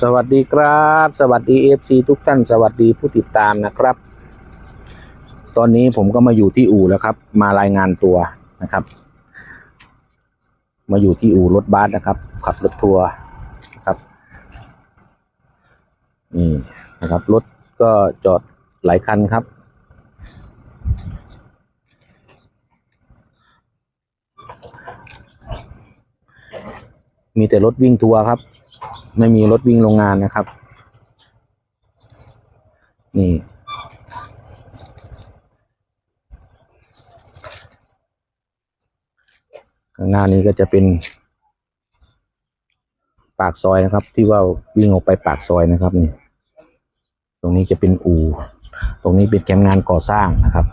สวัสดีครับ สวัสดีเอฟซีทุกท่าน สวัสดีผู้ติดตามนะครับ ตอนนี้ผมก็มาอยู่ที่อู่แล้วครับ มารายงานตัวนะครับ มาอยู่ที่อู่รถบัสนะครับ ขับรถทัวร์ครับนี่นะครับรถก็จอดหลายคันครับ มีแต่รถวิ่งทัวร์ครับ ไม่มีรถวิ่งโรงงานนะครับ นี่ ข้างหน้านี้ก็จะเป็น ปากซอยนะครับ ที่ว่าวิ่งออกไปปากซอยนะครับนี่ ตรงนี้จะเป็นอู่ ตรงนี้เป็นแคมป์งานก่อสร้างนะครับ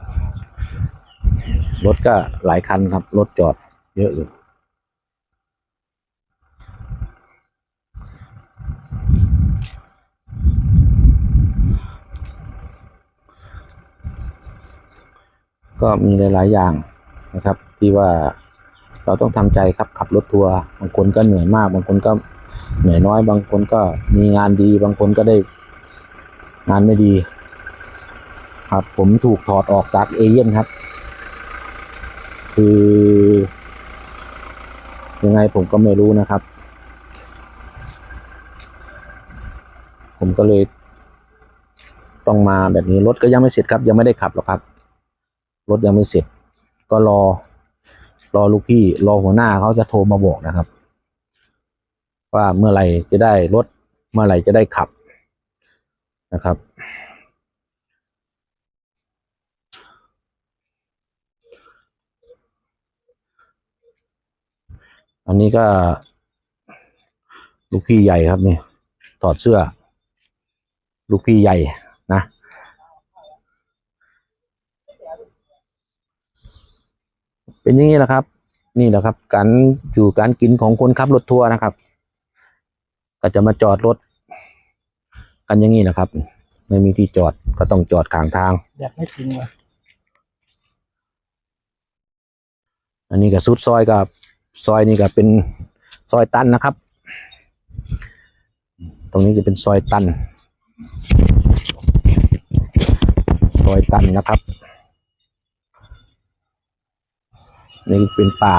รถก็หลายคันครับ รถจอดเยอะอยู่ ก็มีหลาย ๆ อย่างนะครับ ที่ว่าเราต้องทำใจครับขับรถทัวร์บางคนก็เหนื่อยมาก บางคนก็เหนื่อยน้อย บางคนก็มีงานดี บางคนก็ได้งานไม่ดี ครับผมถูกถอดออกจากเอเย่นครับ คือยังไงผมก็ไม่รู้นะครับ ผมก็เลยต้องมาแบบนี้รถก็ยังไม่เสร็จครับ ยังไม่ได้ขับหรอกครับ รถยังไม่เสร็จ ก็รอ รอลูกพี่ รอหัวหน้าเขาจะโทรมาบอกนะครับ ว่าเมื่อไหร่จะได้รถเมื่อไหร่จะได้ขับนะครับ อันนี้ก็ ลูกพี่ใหญ่ครับนี่ถอดเสื้อ ลูกพี่ใหญ่นะ เป็นอย่างนี้แหละครับ นี่แหละครับ การอยู่การกินของคนขับรถทัวร์นะครับ ก็จะมาจอดรถ กันอย่างนี้นะครับ ไม่มีที่จอดก็ต้องจอดข้างทาง อยากให้จริงว่ะอันนี้ก็สุดซอยกับซอยนี่ก็เป็นซอยตันนะครับ ตรงนี้จะเป็นซอยตัน ซอยตันนะครับ นี่เป็นป่า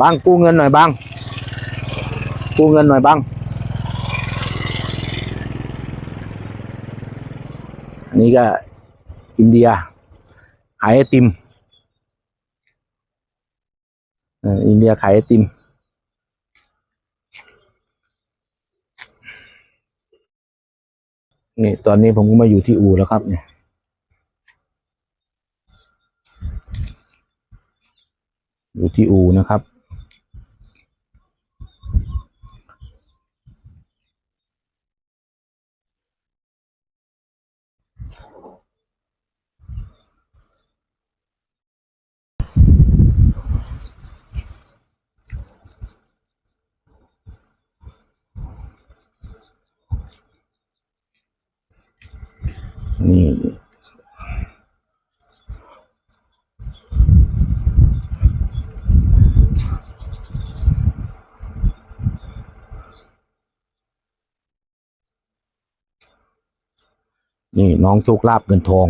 บางกู้เงินหน่อยบางกู้เงินหน่อยบางอันนี้ก็อินเดียขายไอติมอออินเดียขายไอติมนี่ตอนนี้ผมก็มาอยู่ที่อู่แล้วครับเนี่ย อยู่ที่อูนะครับ นี่ นี่น้องโชคลาภเงินทอง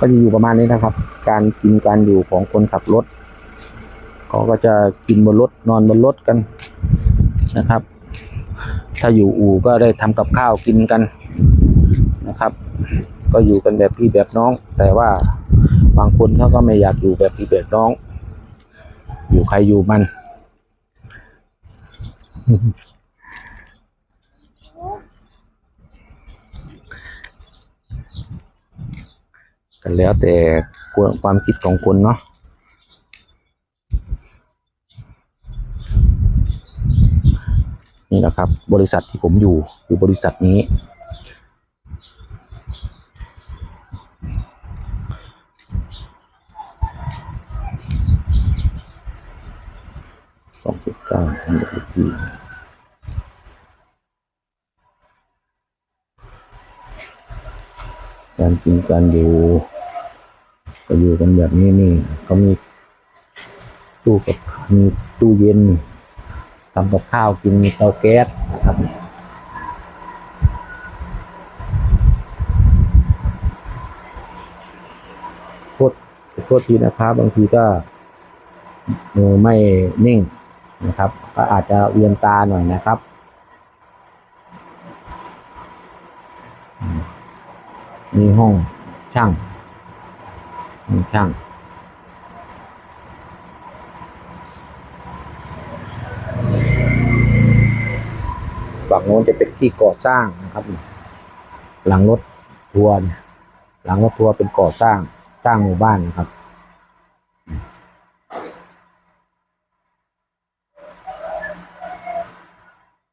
ก็จะอยู่ประมาณนี้นะครับ การกินการอยู่ของคนขับรถเขาก็จะกินบนรถนอนบนรถกันนะครับ ถ้าอยู่อู่ก็ได้ทำกับข้าวกินกันนะครับ ก็อยู่กันแบบพี่แบบน้อง แต่ว่าบางคนเขาก็ไม่อยากอยู่แบบพี่แบบน้อง อยู่ใครอยู่มัน กันแล้วแต่ความคิดของคนเนาะนี่นะครับ บริษัทที่ผมอยู่คือบริษัทนี้ สองจุดเก้าอันดับที่ การกินการอยู่ก็อยู่กันแบบนี้นี่เขามีตู้กับมีตู้เย็นทำกับข้าวกินมีเตาแก๊สครับโทษโทษทีนะครับบางทีก็มือไม่นิ่งนะครับ ก็อาจจะเวียนตาหน่อยนะครับอืม มีห้องช่างห้องช่างฝั่งโน้นจะเป็นที่ก่อสร้างนะครับ หลังรถทัวร์เนี่ยหลังรถทัวร์เป็นก่อสร้างสร้างหมู่บ้านนะครับ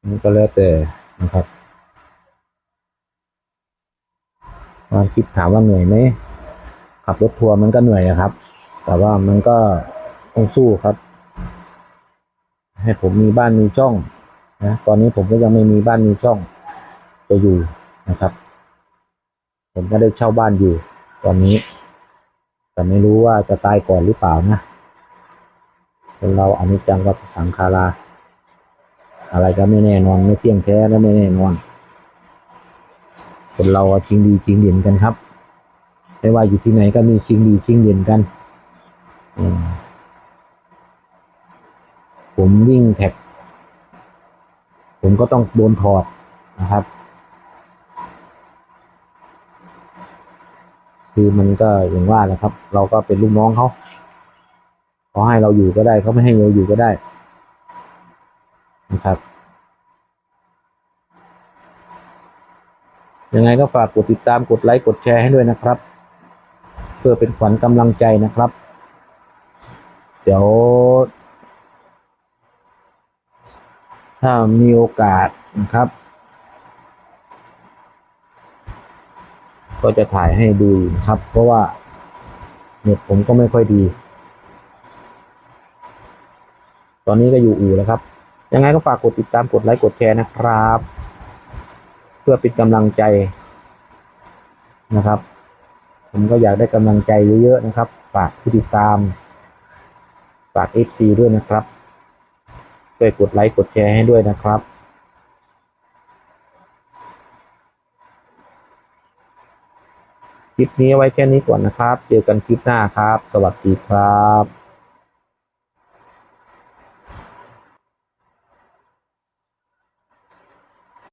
นี่ก็แล้วแต่นะครับ ความคิดถามว่าเหนื่อยไหมขับรถทัวร์มันก็เหนื่อยอะครับ แต่ว่ามันก็ต้องสู้ครับ ให้ผมมีบ้านมีช่องนะตอนนี้ผมก็ยังไม่มีบ้านมีช่องจะอยู่นะครับ ผมก็ได้เช่าบ้านอยู่ ตอนนี้ แต่ไม่รู้ว่าจะตายก่อนหรือเปล่านะคนเราอนิจจังวัฏสังขาราอะไรก็ไม่แน่นอนไม่เที่ยงแท้และไม่แน่นอน คนเราจริงดีจริงเด่นกันครับ ไม่ว่าอยู่ที่ไหนก็มีจริงดีจริงเด่นกันผมวิ่งแท็ก ผมก็ต้องโดนถอดนะครับ คือมันก็อย่างว่าแหละครับ เราก็เป็นลูกน้องเขาเขาให้เราอยู่ก็ได้เขาไม่ให้เราอยู่ก็ได้นะครับ ยังไงก็ฝากกดติดตามกดไลค์กดแชร์ให้ด้วยนะครับ เพื่อเป็นขวัญกำลังใจนะครับ เดี๋ยว ถ้ามีโอกาสนะครับ ก็จะถ่ายให้ดูนะครับ เพราะว่าเน็ตผมก็ไม่ค่อยดี ตอนนี้ก็อยู่อู่แล้วครับ ยังไงก็ฝากกดติดตามกดไลค์กดแชร์นะครับ พื่อเป็นกำลังใจนะครับ ผมก็อยากได้กำลังใจเยอะๆนะครับ ฝากผู้ติดตาม ฝาก FC ด้วยนะครับช่วยกดไลค์กดแชร์ให้ด้วยนะครับคลิปนี้ไว้แค่นี้ก่อนนะครับ เจอกันคลิปหน้าครับ สวัสดีครับ